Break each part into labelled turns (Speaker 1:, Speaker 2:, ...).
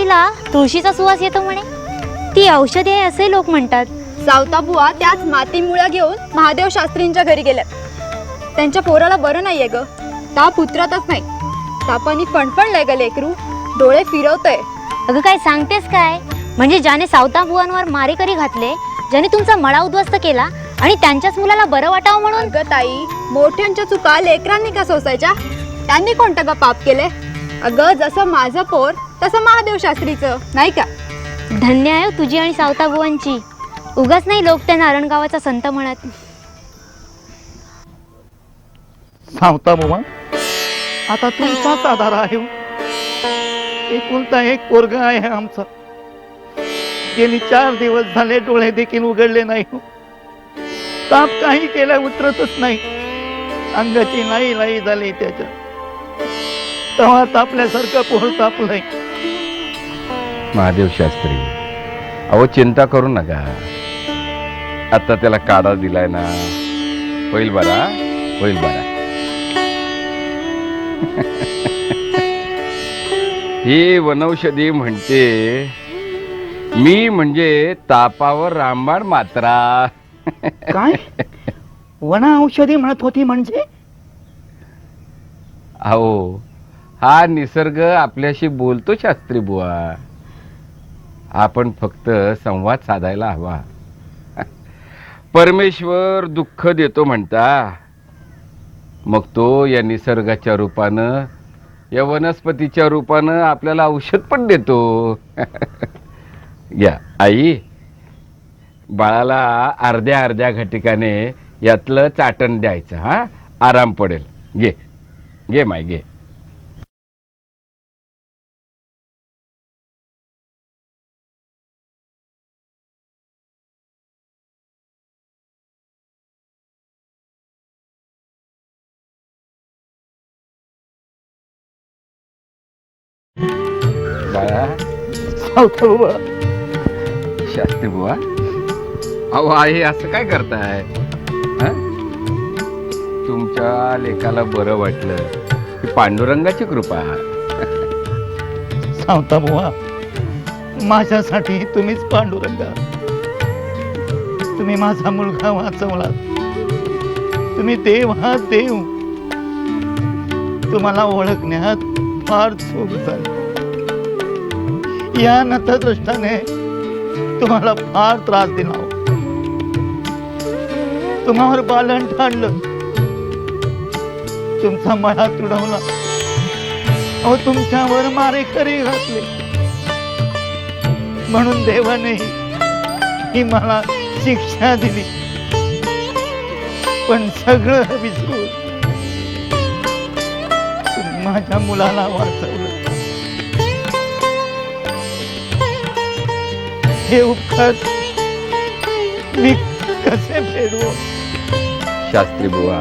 Speaker 1: मातीला तुळशीचा सुवास येतो म्हणे. ती औषधी आहे असे लोक म्हणतात.
Speaker 2: सावता बुवा त्याच माती मुळ्या घेऊन महादेव शास्त्रींच्या घरी गेल्यात त्यांच्या पोराला बरं नाहीये ग. ताप उतरतच नाही. तापानी फणफणलंय ग लेकरू. डोळे फिरवतय.
Speaker 1: अगं काय सांगतेस काय? म्हणजे ज्याने सावता बुवांवर मारेकरी घातले ज्याने तुमचा मळा उद्ध्वस्त केला आणि त्यांच्याच मुलाला बरं वाटावं म्हणून?
Speaker 2: अगं ताई मोठ्यांच्या चुका लेकरांनी का सोसायच्या? त्यांनी कोणतं ग पाप केले अगं जसं माझं पोर तसं महादेव शास्त्रीचं नाही का?
Speaker 1: धन्य आहे हो तुझी आणि सावता बुवांची. उगाच नाही लोक त्या नारणगावाचा संत म्हणत.
Speaker 3: सावता बाबा आता तुमचाच आधार आहे हो. एकुलता एक पोरग आहे आमचा. गेली चार दिवस झाले डोळे देखील उघडले नाही हो. ताप काही केल्या उतरतच नाही. अंगाची लाई लाई झाली त्याच्या तेव्हा तापल्यासारखं पोर तापलंय.
Speaker 4: महादेव शास्त्री. अहो चिंता करू नका. आता त्याला काढा दिलाय ना. होईल बरा होईल बरा. ही वनौषधी म्हणते मी म्हणजे तापावर रामबाण मात्रा.
Speaker 3: काय? वना औषधी म्हणत होती म्हणजे?
Speaker 4: अहो हा निसर्ग आपल्याशी बोलतो शास्त्री बुवा. आपण फक्त संवाद साधायला हवा. परमेश्वर दुःख देतो म्हणता. मग तो या निसर्गाच्या रूपानं या वनस्पतीच्या रूपानं आपल्याला औषध पण देतो. या आई बाळाला अर्ध्या अर्ध्या घटिकाने यातलं चाटण द्यायचं हा? आराम पडेल. घे. घे माय घे. बाळा
Speaker 3: सावता
Speaker 4: शास्त्री बुवा. अहो आई असं काय करताय? हं? तुमच्या लेखाला बरं वाटलं. ही पांडुरंगाची कृपा.
Speaker 3: सावता बुवा माझ्यासाठी तुम्हीच पांडुरंगा. तुम्ही माझा मुलगा वाचवला. तुम्ही देव हा देव. तुम्हाला ओळखण्यात फार चूक झाली या नतदृष्टाने तुम्हाला फार त्रास दिला हो. तुम्हावर पालन ठाणलं. तुमचा मळा तुडवला. अहो तुमच्यावर मारेकरी घातले. म्हणून देवाने ही मला शिक्षा दिली. पण सगळं विसरून माझ्या मुलाला वाचवलं. हे उपकार मी कसे फेडू
Speaker 4: शास्त्री बुवा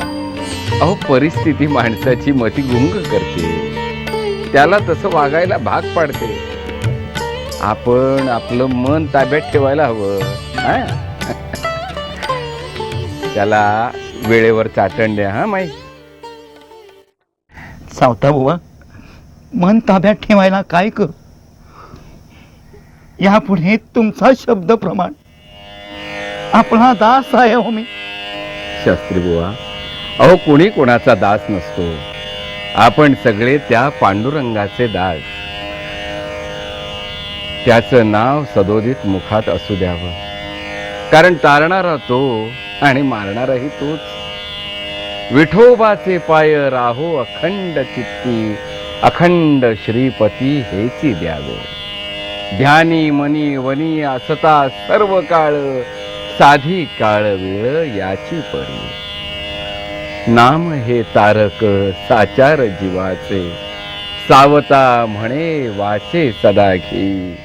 Speaker 4: अहो परिस्थिती माणसाची मती गुंग करते. त्याला तसं वागायला भाग पाडते. आपण आपलं मन ताब्यात ठेवायला हवं हा? त्याला वेळेवर चाटण द्या हा माई?
Speaker 3: सावता बुवा मन ताब्यात ठेवायला काय कर? यापुढे तुमचा शब्द प्रमाण. आपला दास आहे हो मी.
Speaker 4: शास्त्री बुवा अहो कोणी कोणाचा दास नसतो. आपण सगळे त्या पांडुरंगाचे दास. त्याचं नाव सदोदित मुखात असू द्यावं. कारण तारणारा तो आणि मारणाराही तोच. विठोबाचे पाय राहो अखंड चित्ती अखंड श्रीपती हेची द्यावे. ध्यानी मनी वनी असता सर्व काळ साधी काळ वेळ याची परी. नाम हे तारक साचार जीवाचे सावता म्हणे वाचे सदा घेई